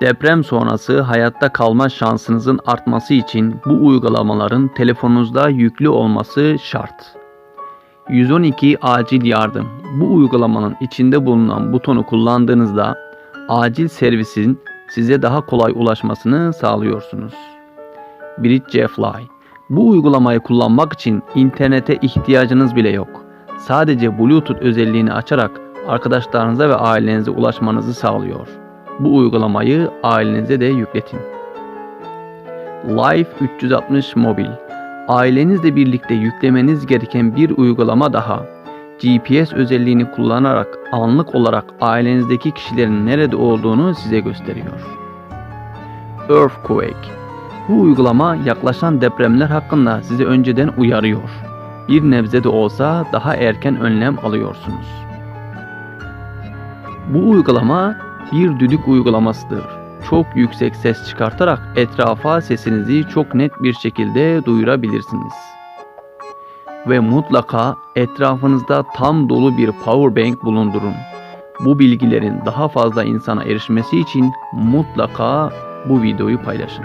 Deprem sonrası hayatta kalma şansınızın artması için bu uygulamaların telefonunuzda yüklü olması şart. 112 acil yardım. Bu uygulamanın içinde bulunan butonu kullandığınızda acil servisin size daha kolay ulaşmasını sağlıyorsunuz. Bridge Fly. Bu uygulamayı kullanmak için internete ihtiyacınız bile yok. Sadece Bluetooth özelliğini açarak arkadaşlarınıza ve ailenize ulaşmanızı sağlıyor. Bu uygulamayı ailenize de yükletin. Life 360 Mobil Ailenizle birlikte yüklemeniz gereken bir uygulama daha. GPS özelliğini kullanarak anlık olarak ailenizdeki kişilerin nerede olduğunu size gösteriyor. Earthquake Bu uygulama yaklaşan depremler hakkında sizi önceden uyarıyor. Bir nebze de olsa daha erken önlem alıyorsunuz. Bu uygulama bir düdük uygulamasıdır. Çok yüksek ses çıkartarak etrafa sesinizi çok net bir şekilde duyurabilirsiniz. Ve mutlaka etrafınızda tam dolu bir power bank bulundurun. Bu bilgilerin daha fazla insana erişmesi için mutlaka bu videoyu paylaşın.